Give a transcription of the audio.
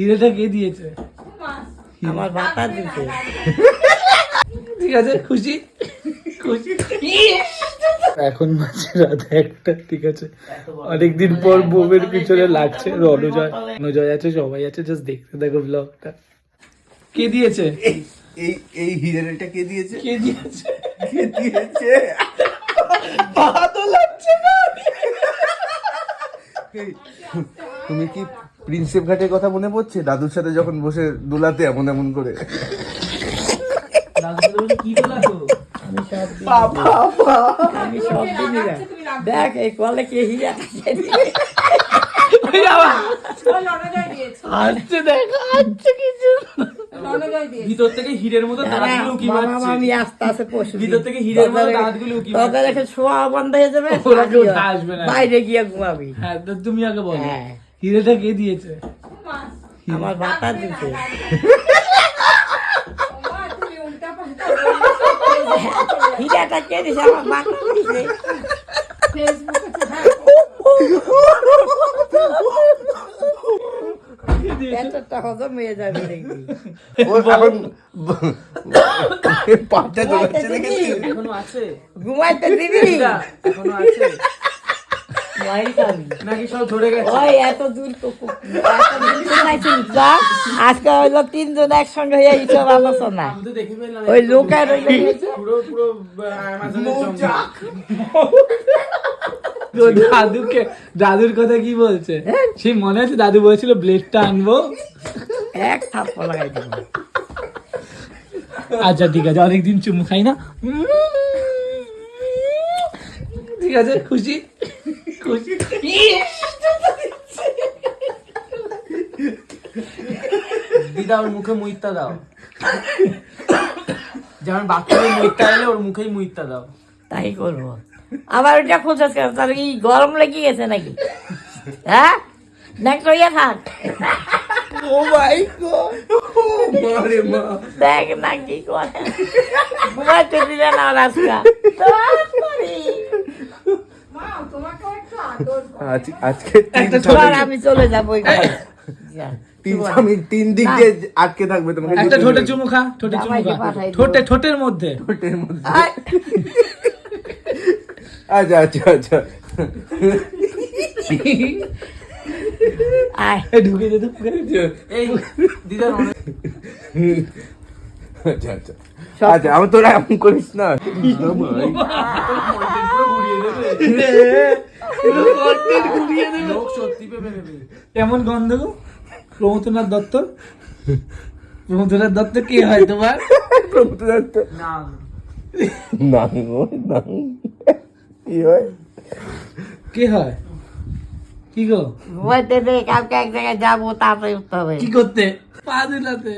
হিরেটা কে দিয়েছে? আমার বাতা দিতে ঠিক আছে খুশি? খুশি? এখন মাঝে রাত একটা ঠিক আছে? অনেকদিন পর বউয়ের পিছনে লাগছে রণজয়। রণজয় আছে সবাই আছে জাস্ট দেখতে দেখো ব্লগটা কে দিয়েছে? এই এই হিরেটা কে দিয়েছে? কে দিয়েছে? কে দিয়েছে? পা লাগছে না। তুমি কি প্রিন্সেপ ঘাটের কথা মনে পড়ছে? দাদুর সাথে যখন বসে দোলাতে এমন এমন করে। দেখ এই কলে কে ভিতর থেকে হীরের মতো দাঁতগুলো উকি মারছে। আমি আস্তে আস্তে পশু ভিতর থেকে হিরের মতো দাঁতগুলো উকি মারছে। তোদের শোয়া বন্ধ হয়ে যাবে? ওরা কেউ আসবে না। বাইরে গিয়ে ঘুমাবি। হ্যাঁ তুমি আগে বলো। হ্যাঁ। হিরেটা কে দিয়েছে? আমার বাতা দিতে হিরাটা কে দিছে আমার দিছে হয়ে আছে। ঘুমাইতে দিবি? এখনও আছে। নাকি সব গেছে? ওই এত দূর। আজকে হইল তিনজন একসঙ্গে হয়ে এইসব আলোচনা। ওই লোকের পুরো পুরো দাদুকে দাদুর কথা কি বলছে? সেই মনে আছে দাদু বলেছিল ব্লেডটা আনব? এক থাপ্পড় লাগাই দিব। আচ্ছা ঠিক আছে অনেকদিন চুমু খাই না। ঠিক আছে খুশি? খুশি দিদা ওর মুখে মুইতা দাও। যেমন বাথরুমে মুইতা এলে ওর মুখেই মুইতা দাও। তাই করব। আবার ওটা খোঁজাস কেন? তাহলে কি গরম লেগে গেছে নাকি? হ্যাঁ? নেক্সট হইয়া থাক। Oh my God. মারে মা। দেখ না কি করে। ঘুমাইতে দিলে না রাস্তা। আজকে তিন আমি চলে যাব ওই ঘরে। যা। তিন স্বামী তিন দিক দিয়ে আটকে থাকবে তোমাকে। একটা ঠোঁটে চুমু খা ঠোঁটে চুমু খা। ঠোঁটে ঠোঁটের মধ্যে। ঠোঁটের মধ্যে। আচ্ছা আচ্ছা আচ্ছা। আয়। ঢুকে দে এই দিদার আচ্ছা আচ্ছা। আচ্ছা আমি তোরা এমন করিস না। কেমন গন্ধ গো দত্ত প্রমথনাথ দত্ত কে হয় তোমার না কি হয় কে হয় কি গো ঘুমাইতে দে কালকে এক জায়গায় যাব তাড়াতাড়ি উঠতে হবে কি করতে? পা দিলাতে।